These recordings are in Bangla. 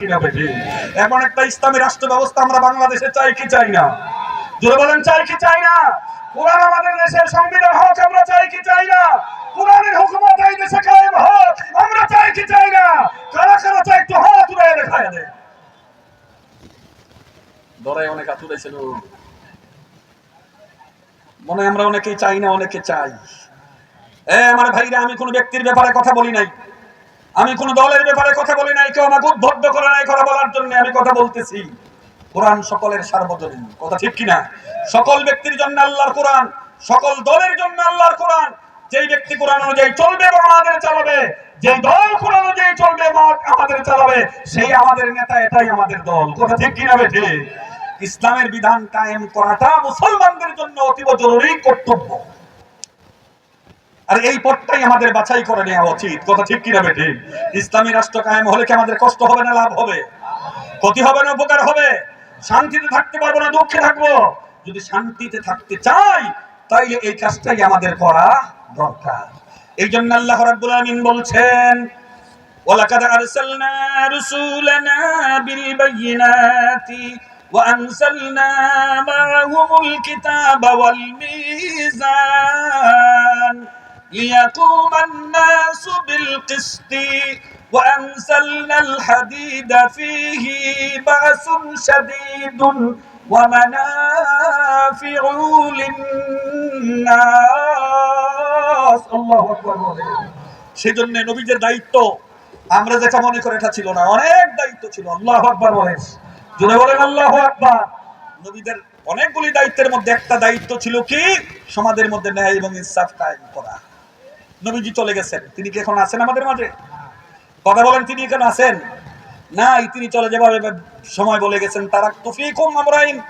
এমন একটা ইসলামী রাষ্ট্র ব্যবস্থা আমরা বাংলাদেশে চাই কি চাই না? জোরে বলেন, চাই কি চাই না? কোরআন আমাদের দেশের সংবিধান হোক, আমরা চাই কি চাই না? কোরআনের হুকুমত এই দেশে কায়েম হোক, আমরা চাই কি চাই না? কারা কারা চাই একটু হাত তুলে দেখায় দে দরাই অনেক হাত তুলেছিল মনে আমরা অনেকেই চাই না, অনেকে চাই। এ, আমার ভাইরা, আমি কোনো ব্যক্তির ব্যাপারে কথা বলি নাই। আমি কোন দলের ব্যাপারে কথা বলি নাই, কেউ আমাকে উদ্বুদ্ধ করে নাই কথা বলার জন্য আমি কথা বলতেছি। কোরআন সকলের সার্বজনীন, কথা ঠিক কিনা? সকল ব্যক্তির জন্য আল্লাহর কোরআন, সকল দলের জন্য আল্লাহর কোরআন। যেই ব্যক্তি কোরআন অনুযায়ী চলবে এবং আমাদের চালাবে যে দল কোরআন অনুযায়ী চলবে এবং আমাদের চালাবে, সেই আমাদের নেতা এটাই আমাদের দল। কথা ঠিক কিনা বেঠে? ইসলামের বিধান কায়েম করাটা মুসলমানদের জন্য অতীব জরুরি কর্তব্য। আর এই পথটাই আমাদের বাছাই করে নেওয়া উচিত কথা ঠিক কিনা বেঠি ইসলামী রাষ্ট্র কায়েম হলে কি আমাদের কষ্ট হবে না লাভ হবে ক্ষতি হবে না উপকার হবে শান্তিতে থাকতে পারবো না দুঃখে থাকবো যদি শান্তিতে থাকতে চাই তাইলে এই কাজটাই আমাদের করা দরকার এই জন্য আল্লাহ রাব্বুল আমিন বলছেন ওয়ালাকাদ আরসালনা রুসুলানা বিল বায়িনাতি وأنزلنا معهم الكتاب والميزان ليقوم الناس بالقسط وأنزلنا الحديد فيه بأس شديد ومنافع للناس الله أكبر সেজন্য নবীদের দায়িত্ব আমরা যেটা মনে করে এটা ছিল না অনেক দায়িত্ব ছিল আল্লাহ আকবার বলেন জোরে বলেন আল্লাহ আকবার নবীদের অনেকগুলি দায়িত্বের মধ্যে একটা দায়িত্ব ছিল কি সমাজের মধ্যে ন্যায় এবং ইনসাফ কায়েম করা নবীজি চলে গেছেন। তিনি কি এখন আছেন আমাদের মাঝে? কথা বলেন, তিনি এখানে আছেন? নাই, তিনি চলে যাবার সময় বলে গেছেন, তারা তুফিকুম আমরাইন,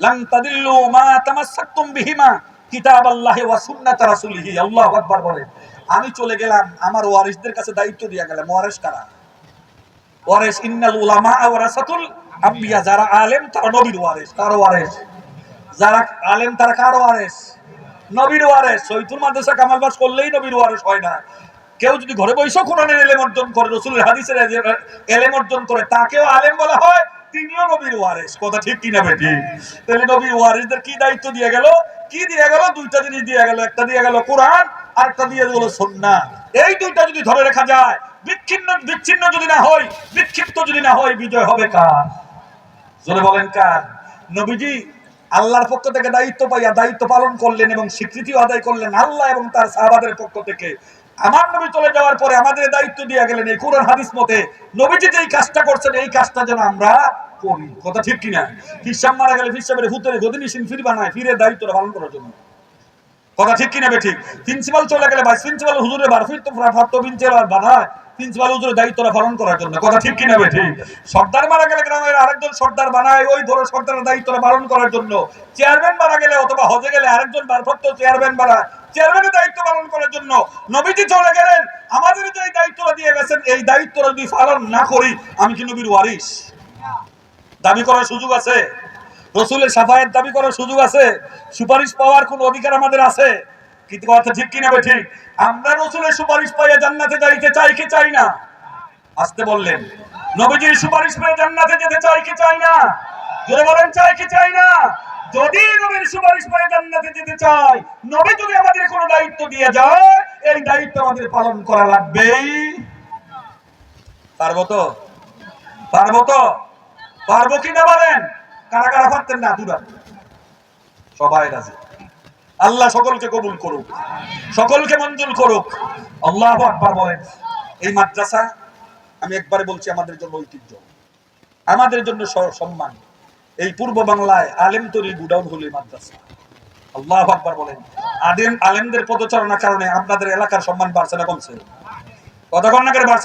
লান তাদিল্লু মা তামাসসাকতুম বিহিমা কিতাব আল্লাহি ওয়া সুন্নাত রাসূলিহি। আল্লাহু আকবার বলেন আমি চলে গেলাম, আমার ওয়ারিসদের কাছে দায়িত্ব দিয়া গেলাম। ওয়ারিস কারা? ওয়ারিস ইন্নাল উলামা ওয়ারাসাতুল আম্বিয়া। যারা আলেম, তারা নবীর ওয়ারিস কার ওয়ারিস যারা আলেম, তারা কার ওয়ারিস নবীর ওয়ারিস সৈতুল মাদ্রাসা কামাল পাস করলেই নবীর ওয়ারেস হয় না। কেউ যদি ঘরে বসেও কোরআনের এলেম অর্জন করে, রসুলের হাদিসের এলেম অর্জন করে, তাকেও আলেম বলা হয়, তিনিও নবীর ওয়ারিস। কথা ঠিক কিনা বেটি? তাহলে নবীর ওয়ারিসদের কি দায়িত্ব দিয়ে গেল? কি দিয়ে গেল? দুইটা জিনিস দিয়ে গেল। একটা দিয়ে গেল কোরআন আর একটা দিয়ে গেল সন্না এই দুইটা যদি ধরে রাখা যায়, বিচ্ছিন্ন বিচ্ছিন্ন যদি না হয়, বিক্ষিপ্ত যদি না হয়, বিজয় হবে কার? জোরে বলেন কার? নবীজি আল্লাহর পক্ষ থেকে দায়িত্ব পাইয়া দায়িত্ব পালন করলেন এবং স্বীকৃতিও আদায় করলেন আল্লাহ এবং তার সাহাবাদের পক্ষ থেকে। আমার নবী চলে যাওয়ার পরে আমাদের দায়িত্ব দিয়ে গেলেন এই কোরআন হাদিস মতে, নবীজি যে এই কাজটা করছেন, এই কাজটা যেন আমরা করি। কথা ঠিক কিনা? হিসাব মারা গেলে ফিসামের ভূতের গদিনী সিন ফির বানায় ফিরে দায়িত্বটা পালন করার জন্য। কথা ঠিক কিনা বে ঠিক? প্রিন্সিপাল চলে গেলে ভাইস প্রিন্সিপাল হুজুরের বার, ফির তো ফার্ত প্রিন্সিপাল বানায় প্রিন্সিপাল হুজুরের দায়িত্বটা পালন করার জন্য। কথা ঠিক কিনা বে ঠিক? সর্দার মারা গেলে গ্রামের আরেকজন সর্দার বানায়, ওই ধরো সর্দারের দায়িত্বটা পালন করার জন্য। চেয়ারম্যান মারা গেলে অথবা হজে গেলে আরেকজন ভারপ্রাপ্ত চেয়ারম্যান বানায়। চেয়ারম্যানের দায়িত্ব পালন করার জন্য নবীজি চলে গেলেন। আমাদের যে দায়িত্বটা দিয়ে গেছেন। এই দায়িত্বটা যদি পালন না করি, আমি কি নবীর ওয়ারিস দাবি করার সুযোগ আছে? রসুলের সাফায়ের দাবি করার সুযোগ আছে? সুপারিশ পাওয়ার কোন অধিকার আমাদের আছে? কিন্তু কথা ঠিক কিনা ঠিক আমরা রসুলের সুপারিশ পাইয়া জান্নাতে যাইতে চাই কি চাই না? আসতে বললেন। নবীজির সুপারিশ পেয়ে জান্নাতে যেতে চাই কি চাই না? জোরে বলেন, চাই কি চাই না? যদি নবীর সুপারিশ পেয়ে জান্নাতে যেতে চাই, নবী যদি আমাদের কোনো দায়িত্ব দিয়ে যায়, এই দায়িত্ব আমাদের পালন করা লাগবেই পারব তো? পারব তো? পারব কিনা বলেন? না দুরা সবাই আল্লাহ সকলকে কবুল করুক, সকলকে মঞ্জুর করুক। আল্লাহ আকবার বলেন, এই মাদ্রাসা, আমি একবারে বলছি আমাদের জন্য ঐতিহ্য। আমাদের জন্য সম্মান। এই পূর্ব বাংলায় আলেম তৈরি গুডাউন হলো মাদ্রাসা। আল্লাহ আকবার বলেন, আদেম, আলেমদের পদচারণার কারণে আপনাদের এলাকার সম্মান বাড়ছে না, কমছে।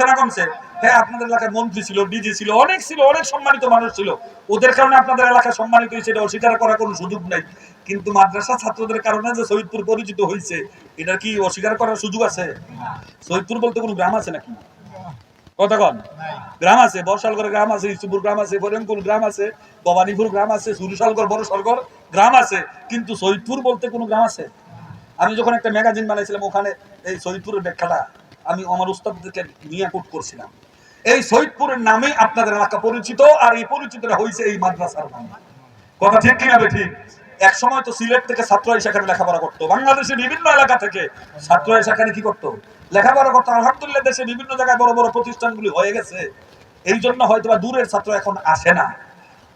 না কমছে। হ্যাঁ আপনাদের এলাকায় মন্ত্রী ছিল, ডিজি ছিল, অনেক ছিল, অনেক সম্মানিত মানুষ ছিল। ওদের কারণে আপনাদের সম্মানিত হয়েছে এটা অস্বীকার করার কোনো সুযোগ নাই। কিন্তু মাদ্রাসা ছাত্রদের কারণে যে পরিচিত হয়েছে, এটা কি অস্বীকার করার সুযোগ আছে? বলতে কোনো গ্রাম আছে নাকি? কতক্ষণ? গ্রাম আছে গ্রাম আছে, ইসুপুর গ্রাম আছে ফরিয়ঙ্কুল গ্রাম আছে, ভবানীপুর গ্রাম আছে গ্রাম আছে। কিন্তু শহীদপুর বলতে কোনো গ্রাম আছে? আমি যখন একটা ম্যাগাজিন বানাইছিলাম, ওখানে এই শহীদপুরের ব্যাখ্যাটা। আমি আমার উস্তাদদেরকে নিয়ে কোট করছিলাম। এই শহীদপুরের নামে আপনাদের এলাকা পরিচিত, আর এই পরিচিতটা হয়েছে এই মাদ্রাসার নামে। কথা ঠিক কিনা ঠিক? এক সময় তো সিলেট থেকে ছাত্ররা সেখানে লেখাপড়া করতো। বাংলাদেশের বিভিন্ন এলাকা থেকে ছাত্ররা সেখানে কি করতো? লেখাপড়া করতো। আলহামদুলিল্লাহ দেশে বিভিন্ন জায়গায় বড় বড় প্রতিষ্ঠানগুলি হয়ে গেছে। এই জন্য হয়তো বা দূরের ছাত্র এখন আসে না।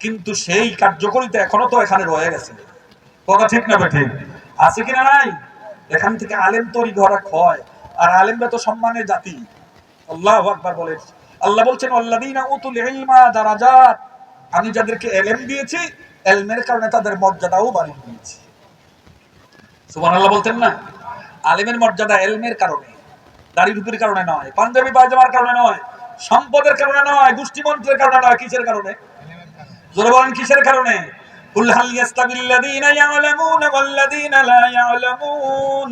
কিন্তু সেই কার্যকরিতা এখনও তো এখানে রয়ে গেছে। কথা ঠিক না ঠিক? আছে কিনা নাই? এখান থেকে আলেম তৈরি করা হয়। আর আলেমরা তো সম্মানের জাতি। আল্লাহ আকবার বলে আল্লাহ বলছেন আল্লাদিনা উতুল ইলমা দারাজাত। আমি যাদেরকে এলেম দিয়েছি, এলমের কারণে তাদের মর্যাদাও বাড়িয়ে দিয়েছি। সুবহানাল্লাহ বলতেন না, আলেমের মর্যাদা এলমের কারণে দাড়ি উপরের কারণে নয়, পাঞ্জাবি পায়জামার কারণে নয়, সম্পদের কারণে নয়, গোষ্ঠীমন্ত্রের কারণে নয়, কিসের কারণে? জোরে বলেন, কিসের কারণে? ইয়ালামুন।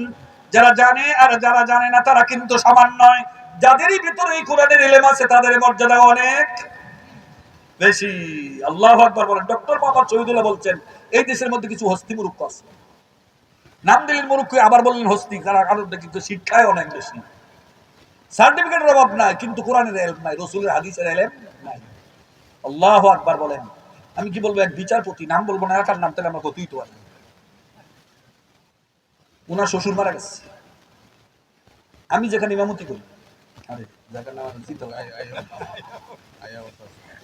যারা জানে আর যারা জানে না, তারা কিন্তু সমান নয়। যাদেরই ভিতরে এই কোরআনের এলেম আছে, তাদের মর্যাদা অনেক বেশি। আল্লাহ আকবার বলেন, ডক্টর মোহাম্মদ শহীদুল্লাহ বলছেন, এই দেশের মধ্যে কিছু হস্তি মুরুক্ষ আছে। নাম দিলেন মুরুক্ষ, আবার বললেন হস্তি, তারা কারণ কিন্তু শিক্ষায় অনেক বেশি। সার্টিফিকেটের অভাব নাই, কিন্তু কোরআনের এলম নাই, রসুলের হাদিসের এলেম নাই। আল্লাহ আকবার বলেন। আমি কি বলব, এক বিচারপতি, নাম বলব না, একার নাম তাহলে আমার কতই তো আছে ওনার শ্বশুর মারা গেছে আমি যেখানে ইমামতি করি।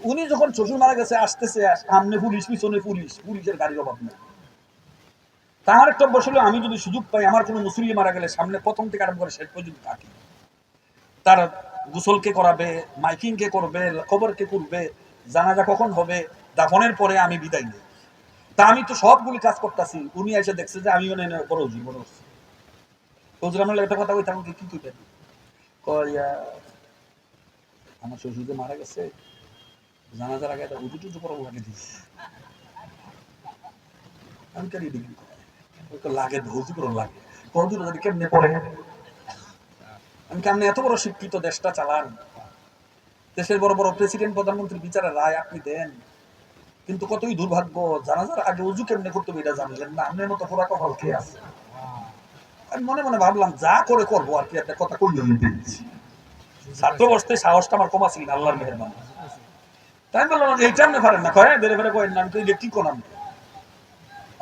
উনি যখন শ্বশুর মারা গেছে আসতেছে সামনে পুলিশ পিছনে পুলিশ পুলিশের গাড়ির অভাব নেই তার একটা বসলে আমি যদি সুযোগ পাই আমার কোনো মুসলিম মারা গেলে সামনে প্রথম থেকে আরম্ভ করে শেষ পর্যন্ত থাকি তার গোসল কে করাবে মাইকিং কে করবে খবর কে করবে জানাজা কখন হবে দাফনের পরে আমি বিদায় নেই তা আমি তো সবগুলি কাজ করতেছি। উনি এসে দেখছে যে আমি মানে বড় হুজুর বড় হুজুর হুজুর একটা কথা কইতে আমাকে কি কইতেন কয়া আমার শ্বশুর যে মারা গেছে, জানাজার আগে একটা উঁচু টুচু করা লাগে দিস। আমি কেন ডিগ্রি লাগে ধৌজি করে লাগে। কতদূর যদি কেমনে পড়ে? আমি কেমনে এত বড় শিক্ষিত দেশটা চালান দেশের বড় বড় প্রেসিডেন্ট, প্রধানমন্ত্রী বিচারের রায় আপনি দেন। কিন্তু কতই দুর্ভাগ্য জানাজার আগে উজু কেমনে করতে এটা জানলেন না। আপনার মতো পুরা কপাল খেয়ে আছে? আমি মনে মনে ভাবলাম, যা করে করব আর কি, একটা কথা করলে ছাত্র বসতে সাহসটা আমার কম আছে আল্লাহর মেহরবান। তাই আমি বললাম পারেন না। কয় বেড়ে বেড়ে কয়েন না, আমি তো কি কোন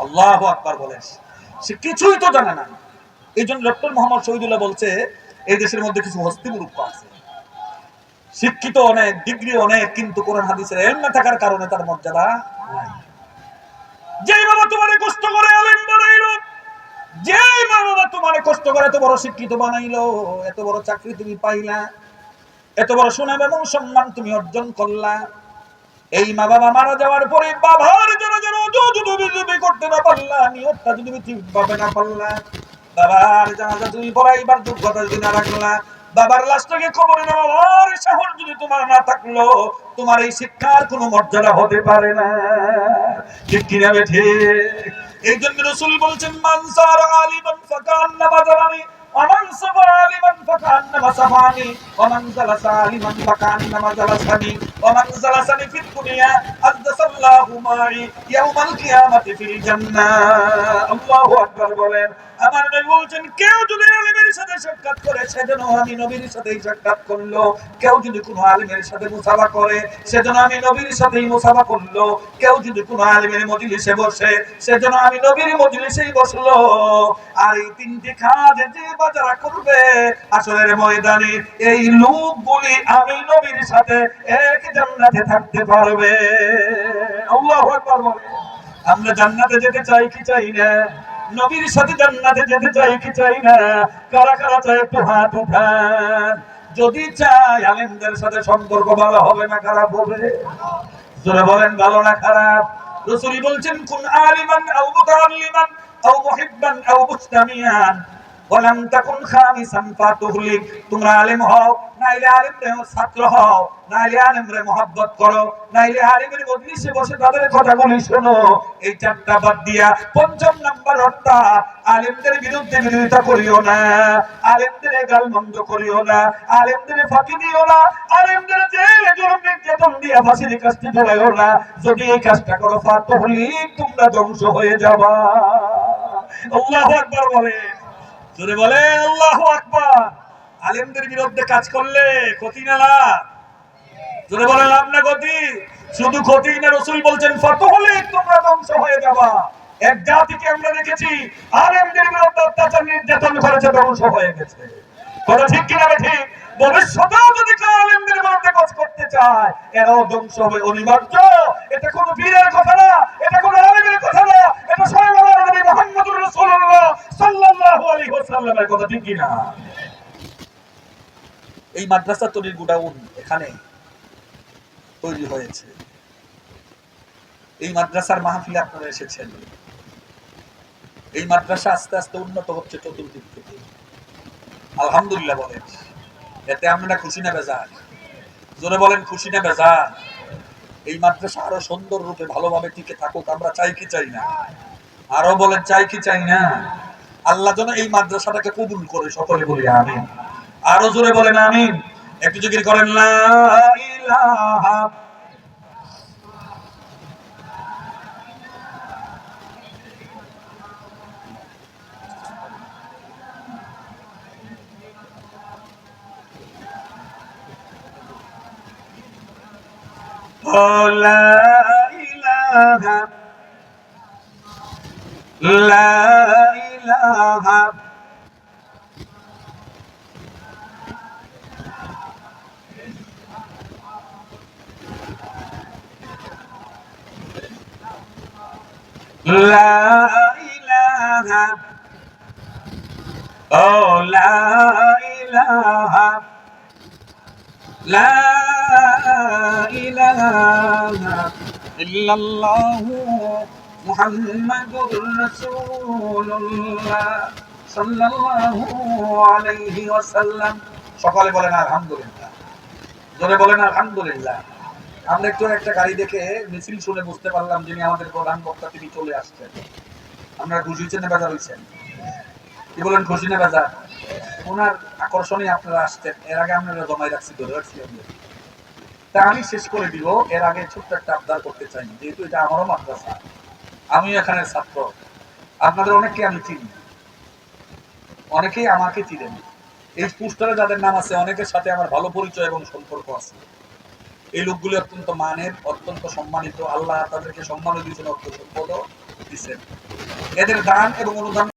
আল্লাহ আকবার বলে সে কিছুই তো জানে না। এই জন্য ডক্টর মোহাম্মদ শহীদুল্লাহ বলছে, এই দেশের মধ্যে কিছু হস্তি আছে। শিক্ষিত অনেক ডিগ্রি অনেক, কিন্তু কোরআন হাদিসের এলম না থাকার কারণে তার মর্যাদা যেই বাবা তোমারে কষ্ট করে, আলেম বানাইলো, যেই মা বাবা তোমারে কষ্ট করে, এত বড় শিক্ষিত বানাইলো, এত বড় চাকরি তুমি পাইলা, এত বড় সুনাম এবং সম্মান তুমি অর্জন করলা, এই মা বাবা মারা যাওয়ার পরে বাবার জন্য যেন যদি করতে না পারলা যদি তুমি ঠিকভাবে না পারলা। বাবার জানাজা তুমি পড়াইবার যোগ্যতা যদি না রাখলা বাবার লাশটাকে খবরে নেওয়ার সাহস যদি তোমার না থাকল, তোমার এই শিক্ষার কোনো মর্যাদা হতে পারে না। ঠিক কিনা বেঠে? এই জন্য রসুল বলছেন মানসার আলিমান ফাকান্না নামাজারানি ومن صبر عالما فكأنما صفاني ومن جلس عالما فكأنما جلسني ومن جلسني في الدنيا أجلس الله معي يوم القيامة في الجنة الله أكبر বলেন আমার নবী বলছেন কেউ যদি আলিমের সাথে সাক্ষাৎ করে সেজন্য আমি নবীর সাথেই সাক্ষাৎ করলো কেউ যদি কোনো আলিমের সাথে মুসাফা করে সেজন্য আমি নবীর সাথেই মুসাফা করলো কেউ যদি কোনো আলিমের মজলিসে বসে সেজন্য আমি নবীর মজলিসেই বসলো আর এই তিনটি কাজ যে বাজারা করবে আসলের ময়দানে, এই লোকগুলি আমি নবীর সাথে এক জান্নাতে থাকতে পারবে। আমরা জান্নাতে যেতে চাই কি চাই না? নবীর সাথে জান্নাতে যেতে চাই কি চাই না? কারা কারা চাই একটু হাত উঠান। যদি চাই আলেমদের সাথে সম্পর্ক ভালো হবে না, খারাপ হবে? জোরে বলেন, ভালো না খারাপ? রসুলি বলছেন, কোন আলিমান আও মুতাআল্লিমান আও মুহিব্বান আও মুস্তামিয়ান ওয়ালাম তাকুন খামিসান ফাতুহলিক। তোমরা আলেম হও, নাইলে আলেমরে ছাত্র হও, নাইলে আলেমরে মহব্বত করো, নাইলে আলেমের মজলিসে বসে তাদের শোনো। এই চারটা বাদ দিয়া পঞ্চম নাম্বার আলেমদের বিরুদ্ধে বিরোধিতা করিও না, আলেমদের গাল মন্দ করিও না, আলেমদের ফাঁকি দিও না, আলেমদের জেলে জুলুম নির্যাতন দিয়া ফাঁসির কাজটি ঝুলাইও না। যদি এই কাজটা করো ফাতুহলিক, তোমরা ধ্বংস হয়ে যাবা। আল্লাহু জোরে বলে, আল্লাহ আকবার! আলেমদের বিরুদ্ধে কাজ করলে ক্ষতি না লাভ? যদি বলে, লাভ না ক্ষতি? শুধু ক্ষতি না, রসুল বলছেন, ফত হলে তোমরা ধ্বংস হয়ে যাবা। এক জাতিকে আমরা দেখেছি আর এমদের বিরুদ্ধে অত্যাচার, নির্যাতন করেছে, ধ্বংস হয়ে গেছে। কথা ঠিক কিনা ঠিক? ভবিষ্যতেও যদি আলেমদের বিরুদ্ধে কাজ করতে চায়, এরাও ধ্বংস হবে। অনিবার্য। এটা কোনো বীরের কথা না, এটা কোনো আলেমের কথা না, এটা স্বয়ং এই মাদ্রাসা তৈরির এখানে তৈরি হয়েছে। এই মাদ্রাসার আপনারা এসেছেন। এই মাদ্রাসা আস্তে আস্তে উন্নত হচ্ছে চতুর্দিক থেকে। আলহামদুলিল্লাহ বলেন। এতে আমরা খুশি না বেজার। জোরে বলেন, খুশি না বেজার? এই মাদ্রাসা আরও সুন্দর রূপে ভালোভাবে টিকে থাকুক, আমরা চাই কি চাই না? আরও বলেন চাই কি চাই না? আল্লাহ যেন এই মাদ্রাসাটাকে কবুল করে সকলে বলি আমিন। আরও জোরে বলেন আমিন। একটু জিকির করেন লা ইলাহা। Oh, la ilaha La ilaha La ilaha Oh la ilaha لا إله إلا الله محمد رسول الله صلى الله عليه وسلم সকালে বলেন আলহামদুলিল্লাহ জোরে বলেন আলহামদুলিল্লাহ আমরা একটু একটা গাড়ি দেখে মিছিল শুনে বুঝতে পারলাম যিনি আমাদের প্রধান বক্তা তিনি চলে আসছেন আমরা খুশি হচ্ছেন না বেজার হয়েছেন কি বলেন খুশি না বেজার ওনার আকর্ষণে আপনারা আসছেন এর আগে আমরা জমাই রাখছি ধরে রাখছি আমরা তা আমি শেষ করে দিব এর আগে ছোট্ট একটা আবদার করতে চাই যেহেতু এটা আমারও মাদ্রাসা আমি এখানে ছাত্র। আপনাদের অনেককে আমি চিনি। অনেকেই আমাকে চিনেন। এই পোস্টারে যাদের নাম আছে, অনেকের সাথে আমার ভালো পরিচয় এবং সম্পর্ক আছে। এই লোকগুলি অত্যন্ত মানের, অত্যন্ত সম্মানিত। আল্লাহ তাদেরকে সম্মানও দিয়েছেন অর্থ সম্পদও দিচ্ছেন এদের দান এবং অনুদান